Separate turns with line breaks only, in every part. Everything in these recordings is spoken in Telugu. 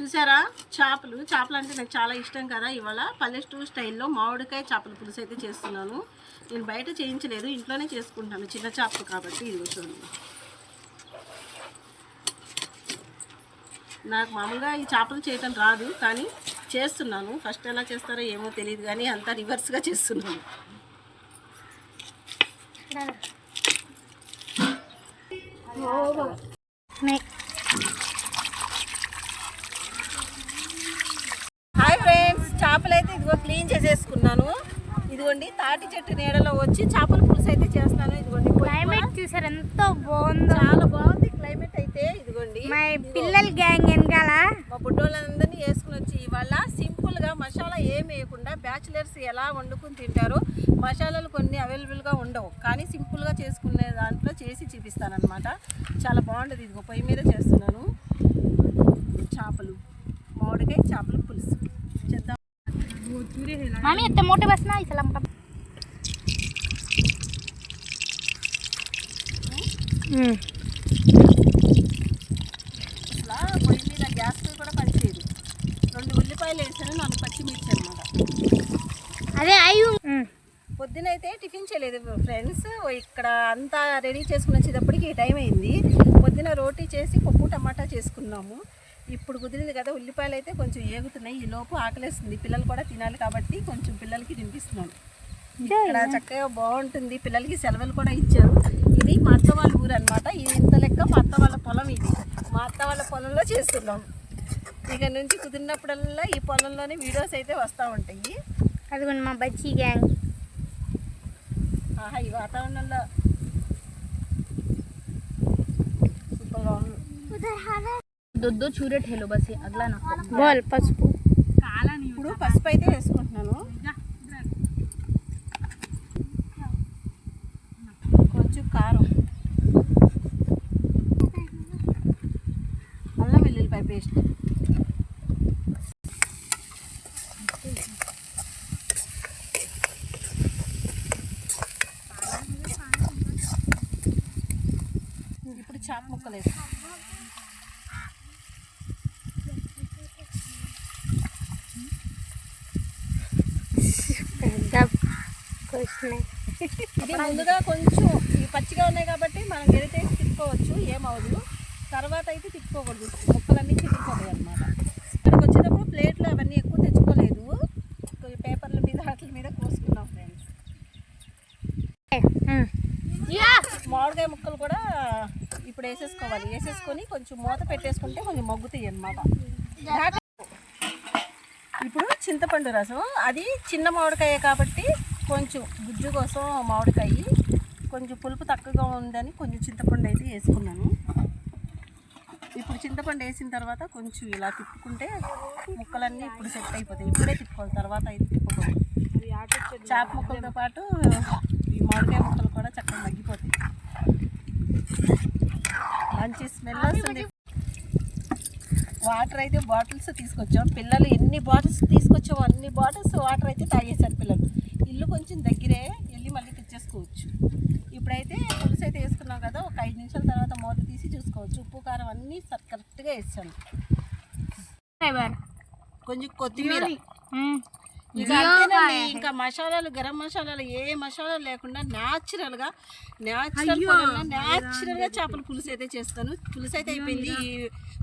చూసారా? చేపలు. చేపలు అంటే నాకు చాలా ఇష్టం కదా ఇవాళ. పల్లెటూరు స్టైల్లో మామిడికాయ చేపల పులుసు అయితే చేస్తున్నాను. నేను బయట చేయించలేదు. ఇంట్లోనే చేసుకుంటాను. చిన్న చేపలు కాబట్టి ఇది చూడండి. నాకు మామూలుగా ఈ చేపలు చేయటం రాదు కానీ చేస్తున్నాను. ఫస్ట్ ఎలా చేస్తారో ఏమో తెలియదు కానీ అంతా రివర్స్గా చేస్తున్నాను. చేపలు అయితే ఇదిగో క్లీన్ చేసేసుకున్నాను. ఇదిగోండి తాటి చెట్టు నీడలో వచ్చి చేపల పులుసు అయితే చేస్తాను ఇదిగోండి
క్లైమేట్ చూసారు ఎంత బాగుందో.
చాలా బాగుంది. క్లైమేట్ అయితే ఇదిగోండి.
మా పిల్లల గ్యాంగ్ వెనకాల.
మా బుడ్డోళ్ళందరినీ వేసుకుని వచ్చి ఇవాళ సింపుల్గా మసాలా ఏం వేయకుండా బ్యాచిలర్స్ ఎలా వండుకుని తింటారో మసాలాలు కొన్ని అవైలబుల్గా ఉండవు. కానీ సింపుల్గా చేసుకునే దాంట్లో చేసి చూపిస్తాను అనమాట చాలా బాగుంటుంది ఇదిగో పొయ్యి మీద చేస్తున్నాను. చేపలు మామిడికాయ చేపల పులుసు.
मामी इतने मोटे बस ना इसला मोटा
అసలు పొయ్యి మీద గ్యాస్ పొయ్యి కూడా పనిచేయదు రెండు ఉల్లిపాయలు వేసాను నాలుగు పచ్చిమిర్చి అనమాట
అదే అయ్యు
పొద్దునైతే టిఫిన్ చేయలేదు ఫ్రెండ్స్ ఇక్కడ అంతా రెడీ చేసుకుని వచ్చేటప్పటికి ఈ టైం అయింది పొద్దున రోటీ చేసి పప్పు టమాటా చేసుకున్నాము ఇప్పుడు కుదిరింది కదా ఉల్లిపాయలు అయితే కొంచెం ఏగుతున్నాయి. ఈ లోపు ఆకలేస్తుంది. పిల్లలు కూడా తినాలి కాబట్టి కొంచెం పిల్లలకి తినిపిస్తున్నాను. ఇక్కడ చక్కగా బాగుంటుంది. పిల్లలకి సెలవులు కూడా ఇచ్చారు. ఇది మా అత్త వాళ్ళ ఊరు అనమాట ఇది ఇంత లెక్క మా అత్త వాళ్ళ పొలం ఇది. మా అత్త వాళ్ళ పొలంలో చేస్తున్నాం. ఇక నుంచి కుదిరినప్పుడల్లా ఈ పొలంలోనే వీడియోస్ అయితే వస్తూ ఉంటాయి.
అదిగోండి మా బచ్చి గ్యాంగ్
ఆహా ఈ వాతావరణంలో సూపర్గా ఉంది.
దొద్దు దొద్దు చూరేటేలో బస్ అట్లా నాకు బాల్ పసుపు కాలని
ఇప్పుడు పసుపు అయితే వేసుకుంటున్నాను కొంచెం కారం అల్లం వెల్లుల్లిపాయ పేస్ట్ ఇప్పుడు చాప ముక్కలు వేస్తాం
పెద్ద
ఇది ముందుగా కొంచెం ఈ పచ్చిగా ఉన్నాయి కాబట్టి మనం గెలితే తిప్పుకోవచ్చు ఏమవదు తర్వాత అయితే తిప్పుకోకూడదు. ముక్కలన్నీ చిరిగిపోతాయి అనమాట ఇక్కడికి వచ్చేటప్పుడు ప్లేట్లు అవన్నీ ఎక్కువ తెచ్చుకోలేదు. పేపర్ల మీద వాటి మీద కోసుకున్నాం ఫ్రెండ్స్. మామిడికాయ ముక్కలు కూడా ఇప్పుడు వేసేసుకోవాలి. వేసేసుకొని కొంచెం మూత పెట్టేసుకుంటే కొంచెం మగ్గుతాయి అనమాట ఇప్పుడు చింతపండు రసం. అది చిన్న మామిడికాయ కాబట్టి కొంచెం గుజ్జు కోసం మామిడికాయ. కొంచెం పులుపు తక్కువగా ఉందని కొంచెం చింతపండు అయితే వేసుకున్నాను. ఇప్పుడు చింతపండు వేసిన తర్వాత కొంచెం ఇలా తిప్పుకుంటే ముక్కలన్నీ ఇప్పుడు సెట్ అయిపోతాయి. ఇప్పుడే తిప్పుకోవాలి తర్వాత అయితే తిప్పుకోవాలి. చేప ముక్కలతో పాటు ఈ మామిడికాయ ముక్కలు కూడా చక్కగా మగ్గిపోతాయి. మంచి స్మెల్ వస్తుంది. వాటర్ అయితే బాటిల్స్ తీసుకొచ్చాం. పిల్లలు ఎన్ని బాటిల్స్ తీసుకొచ్చామో అన్ని బాటిల్స్ వాటర్ అయితే తాగేశారు పిల్లలు. ఇల్లు కొంచెం దగ్గరే వెళ్ళి మళ్ళీ తెచ్చేసుకోవచ్చు. ఇప్పుడైతే పులుసు అయితే వేసుకున్నాం కదా ఒక ఐదు నిమిషాల తర్వాత మూత తీసి చూసుకోవచ్చు. ఉప్పు కారం అన్నీ సర్- కరెక్ట్గా వేసాను కొంచెం కొత్తిమీర. ఇంకా మసాలాలు గరం మసాలాలు ఏ మసాలాలు లేకుండా న్యాచురల్గా న్యాచురల్ న్యాచురల్గా చేపల పులుసు అయితే చేస్తాను. పులుసు అయితే అయిపోయింది.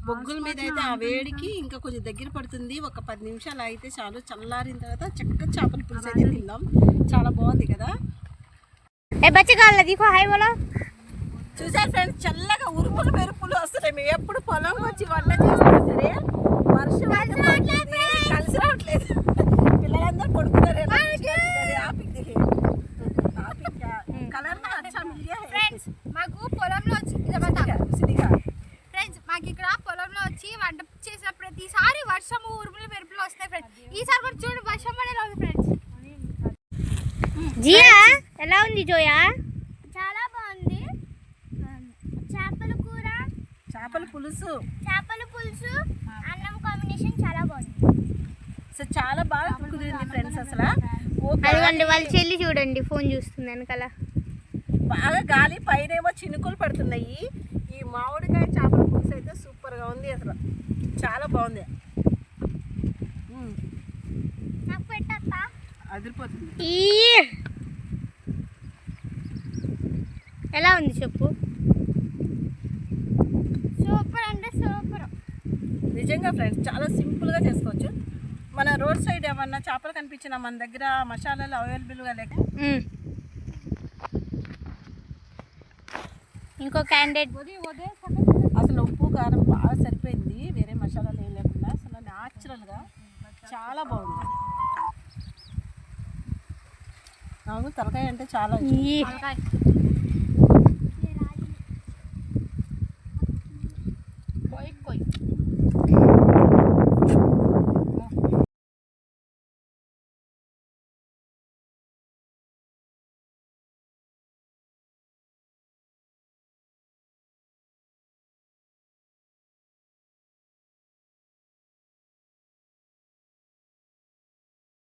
బొగ్గుల మీద అయితే ఆ వేడికి ఇంకా కొంచెం దగ్గర పడుతుంది. ఒక పది నిమిషాలు అయితే చాలు. చల్లారిన తర్వాత చక్కగా చేపల పులుసు అయితే తిందాం. చాలా బాగుంది కదా?
ఏ బచ్చగాళ్ళ దీకో హాయ్ బోలో.
చూసారు ఫ్రెండ్స్ చల్లగా ఉరుపులు మెరుపులు వస్తున్నాయి. మేము ఎప్పుడు పొలం వచ్చి వల్ల చేస్తున్నా సరే వర్షం కలిసి రావట్లేదు. హై.
ఫ్రెండ్స్ మాకు పొలంలో వచ్చి. ఫ్రెండ్స్ మాకు ఇక్కడ పొలంలో వచ్చి వంట చేసిన ప్రతిసారి వర్షము ఉరుములు మెరుపులు వస్తాయి ఫ్రెండ్స్. ఈసారి కూడా చూడు వర్షం పడేలా ఉంది ఫ్రెండ్స్.
జియా ఎలా ఉంది జోయా?
చాలా బాగుంది. చేపల కూర.
చేపల పులుసు.
చేపల పులుసు. అన్నం కాంబినేషన్ చాలా బాగుంది.
సో చాలా బాగా కుదిరింది ఫ్రెండ్స్ అసలు.
అడగండి వాళ్ళు చెల్లి చూడండి ఫోన్ చూస్తుంది వెనకాల.
బాగా గాలి పైన ఏమో చినుకులు పడుతున్నాయి. ఈ మామిడికాయ చేపల పులుసు అయితే సూపర్గా ఉంది అసలు. చాలా బాగుంది.
అదిరిపోతుంది. ఎలా ఉంది చెప్పు? సూపర్ అంటే సూపర్.
నిజంగా ఫ్రెండ్స్ చాలా సింపుల్గా చేసుకోవచ్చు. మన రోడ్ సైడ్ ఏమన్నా చేపలు కనిపించినా మన దగ్గర మసాలాలు అవైలబుల్గా లేక?
ఇంకో క్యాండిడేట్.
అసలు ఉప్పు కారం బాగా సరిపోయింది. వేరే మసాలాలు ఏం లేకుండా. అసలు న్యాచురల్గా చాలా బాగుంది. నాకు తలకాయ అంటే చాలా ఇష్టం.
కొయ్